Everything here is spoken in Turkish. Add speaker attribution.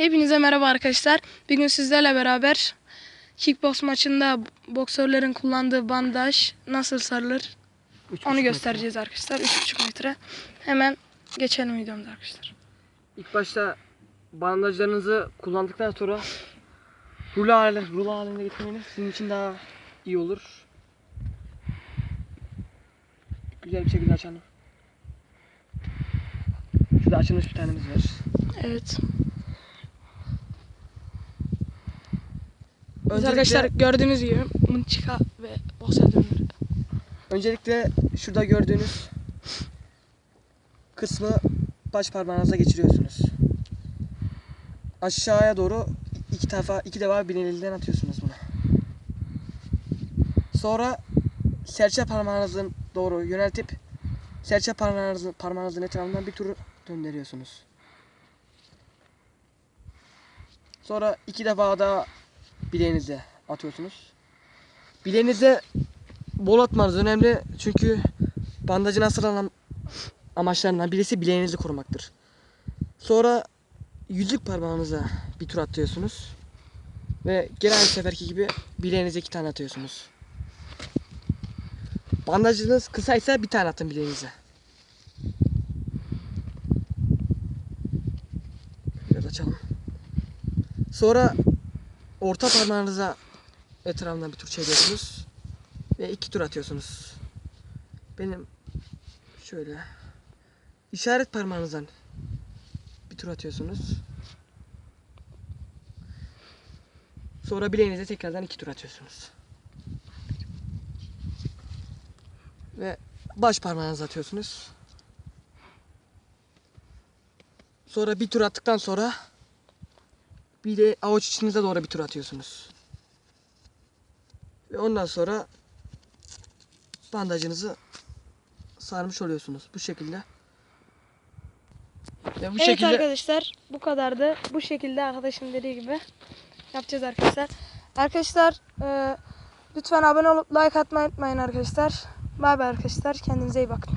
Speaker 1: Hepinize merhaba arkadaşlar. Bir gün sizlerle beraber kickbox maçında boksörlerin kullandığı bandaj nasıl sarılır
Speaker 2: Üç
Speaker 1: onu göstereceğiz arkadaşlar. 3,5 metre. Hemen geçelim videomuza arkadaşlar.
Speaker 2: metre. İlk başta bandajlarınızı kullandıktan sonra rulo haline, rulo haline getirmeniz sizin için daha iyi olur. Güzel bir şekilde açalım. Şurada açılmış bir tanemiz var.
Speaker 1: Evet.
Speaker 2: Öncelikle,
Speaker 1: arkadaşlar gördüğünüz gibi mınçıka ve boksör dönürü.
Speaker 2: öncelikle şurada gördüğünüz kısmı baş parmağınıza geçiriyorsunuz. Aşağıya doğru iki defa iki defa bileğinizden atıyorsunuz bunu. Sonra serçe parmağınızın doğru yöneltip serçe parmağınızın parmağınızın etrafından bir tur döndürüyorsunuz. Sonra iki defa daha bileğinize atıyorsunuz. Bileğinize bol atmanız önemli çünkü bandajın asıl amaçlarından birisi bileğinizi korumaktır. Sonra yüzük parmağınıza bir tur atıyorsunuz. Ve gene aynı seferki gibi bileğinize iki tane atıyorsunuz. Bandajınız kısaysa bir tane atın bileğinize. Biraz açalım. Sonra orta parmağınıza etrafından bir tur çeviriyorsunuz. Ve iki tur atıyorsunuz. Benim şöyle işaret parmağınızdan bir tur atıyorsunuz. Sonra bileğinize tekrardan iki tur atıyorsunuz. Ve baş parmağınızı atıyorsunuz. Sonra bir tur attıktan sonra bir de avuç içinize doğru bir tur atıyorsunuz. Ve ondan sonra bandajınızı sarmış oluyorsunuz bu şekilde. Ve bu
Speaker 1: evet
Speaker 2: şekilde
Speaker 1: arkadaşlar bu kadardı. Bu şekilde arkadaşım dediği gibi yapacağız arkadaşlar. Arkadaşlar e, lütfen abone olup like atmayı unutmayın arkadaşlar. Bay bay arkadaşlar. Kendinize iyi bakın.